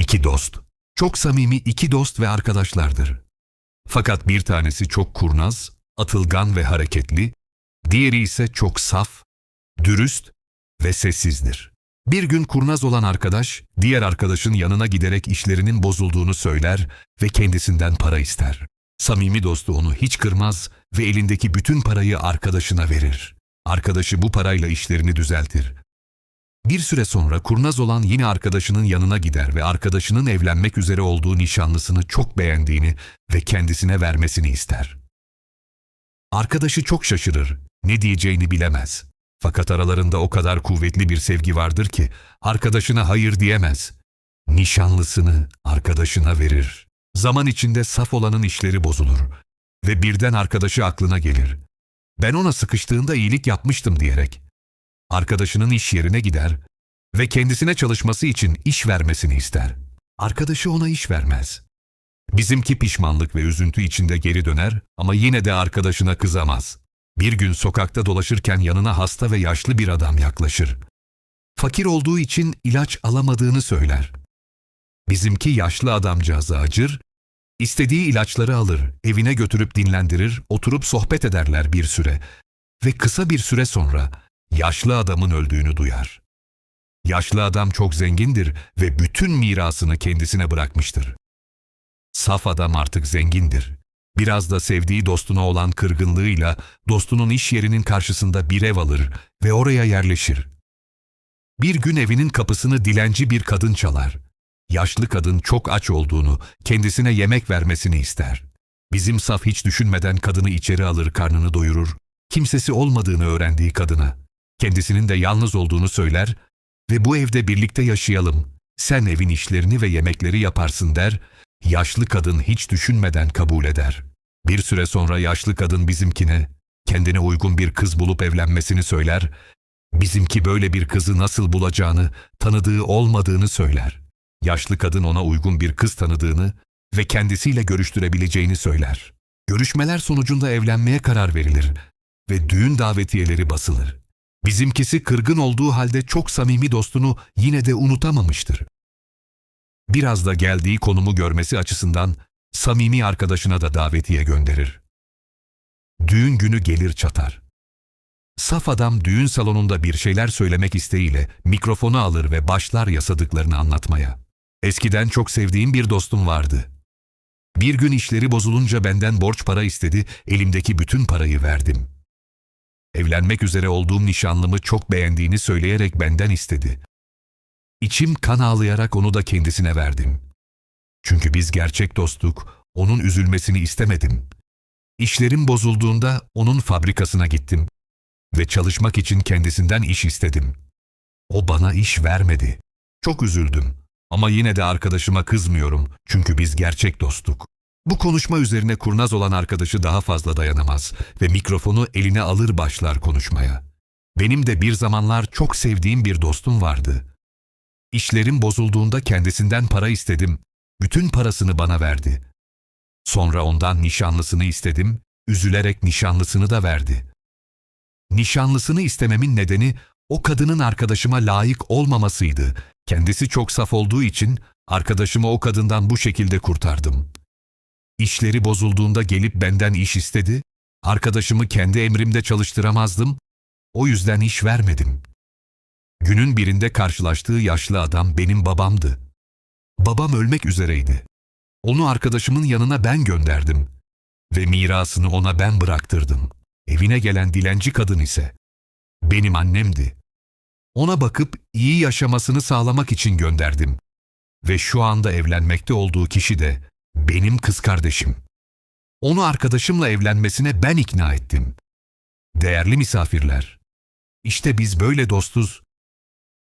İki dost. Çok samimi iki dost ve arkadaşlardır. Fakat bir tanesi çok kurnaz, atılgan ve hareketli, diğeri ise çok saf, dürüst ve sessizdir. Bir gün kurnaz olan arkadaş, diğer arkadaşın yanına giderek işlerinin bozulduğunu söyler ve kendisinden para ister. Samimi dostu onu hiç kırmaz ve elindeki bütün parayı arkadaşına verir. Arkadaşı bu parayla işlerini düzeltir. Bir süre sonra kurnaz olan yine arkadaşının yanına gider ve arkadaşının evlenmek üzere olduğu nişanlısını çok beğendiğini ve kendisine vermesini ister. Arkadaşı çok şaşırır, ne diyeceğini bilemez. Fakat aralarında o kadar kuvvetli bir sevgi vardır ki arkadaşına hayır diyemez. Nişanlısını arkadaşına verir. Zaman içinde saf olanın işleri bozulur ve birden arkadaşı aklına gelir. Ben ona sıkıştığında iyilik yapmıştım diyerek. Arkadaşının iş yerine gider ve kendisine çalışması için iş vermesini ister. Arkadaşı ona iş vermez. Bizimki pişmanlık ve üzüntü içinde geri döner ama yine de arkadaşına kızamaz. Bir gün sokakta dolaşırken yanına hasta ve yaşlı bir adam yaklaşır. Fakir olduğu için ilaç alamadığını söyler. Bizimki yaşlı adamcağıza acır, istediği ilaçları alır, evine götürüp dinlendirir, oturup sohbet ederler bir süre ve kısa bir süre sonra yaşlı adamın öldüğünü duyar. Yaşlı adam çok zengindir ve bütün mirasını kendisine bırakmıştır. Saf adam artık zengindir. Biraz da sevdiği dostuna olan kırgınlığıyla dostunun iş yerinin karşısında bir ev alır ve oraya yerleşir. Bir gün evinin kapısını dilenci bir kadın çalar. Yaşlı kadın çok aç olduğunu, kendisine yemek vermesini ister. Bizim saf hiç düşünmeden kadını içeri alır, karnını doyurur. Kimsesi olmadığını öğrendiği kadına. Kendisinin de yalnız olduğunu söyler ve bu evde birlikte yaşayalım. Sen evin işlerini ve yemekleri yaparsın der. Yaşlı kadın hiç düşünmeden kabul eder. Bir süre sonra yaşlı kadın bizimkine kendine uygun bir kız bulup evlenmesini söyler. Bizimki böyle bir kızı nasıl bulacağını, tanıdığı olmadığını söyler. Yaşlı kadın ona uygun bir kız tanıdığını ve kendisiyle görüştürebileceğini söyler. Görüşmeler sonucunda evlenmeye karar verilir ve düğün davetiyeleri basılır. Bizimkisi kırgın olduğu halde çok samimi dostunu yine de unutamamıştır. Biraz da geldiği konumu görmesi açısından samimi arkadaşına da davetiye gönderir. Düğün günü gelir çatar. Saf adam düğün salonunda bir şeyler söylemek isteğiyle mikrofonu alır ve başlar yasadıklarını anlatmaya. Eskiden çok sevdiğim bir dostum vardı. Bir gün işleri bozulunca benden borç para istedi, elimdeki bütün parayı verdim. Evlenmek üzere olduğum nişanlımı çok beğendiğini söyleyerek benden istedi. İçim kan ağlayarak onu da kendisine verdim. Çünkü biz gerçek dostluk, onun üzülmesini istemedim. İşlerim bozulduğunda onun fabrikasına gittim ve çalışmak için kendisinden iş istedim. O bana iş vermedi. Çok üzüldüm ama yine de arkadaşıma kızmıyorum çünkü biz gerçek dostluk. Bu konuşma üzerine kurnaz olan arkadaşı daha fazla dayanamaz ve mikrofonu eline alır başlar konuşmaya. Benim de bir zamanlar çok sevdiğim bir dostum vardı. İşlerim bozulduğunda kendisinden para istedim. Bütün parasını bana verdi. Sonra ondan nişanlısını istedim, üzülerek nişanlısını da verdi. Nişanlısını istememin nedeni o kadının arkadaşıma layık olmamasıydı. Kendisi çok saf olduğu için arkadaşımı o kadından bu şekilde kurtardım. İşleri bozulduğunda gelip benden iş istedi, arkadaşımı kendi emrimde çalıştıramazdım, o yüzden iş vermedim. Günün birinde karşılaştığı yaşlı adam benim babamdı. Babam ölmek üzereydi. Onu arkadaşımın yanına ben gönderdim ve mirasını ona ben bıraktırdım. Evine gelen dilenci kadın ise benim annemdi. Ona bakıp iyi yaşamasını sağlamak için gönderdim. Ve şu anda evlenmekte olduğu kişi de benim kız kardeşim. Onu arkadaşımla evlenmesine ben ikna ettim. Değerli misafirler, işte biz böyle dostuz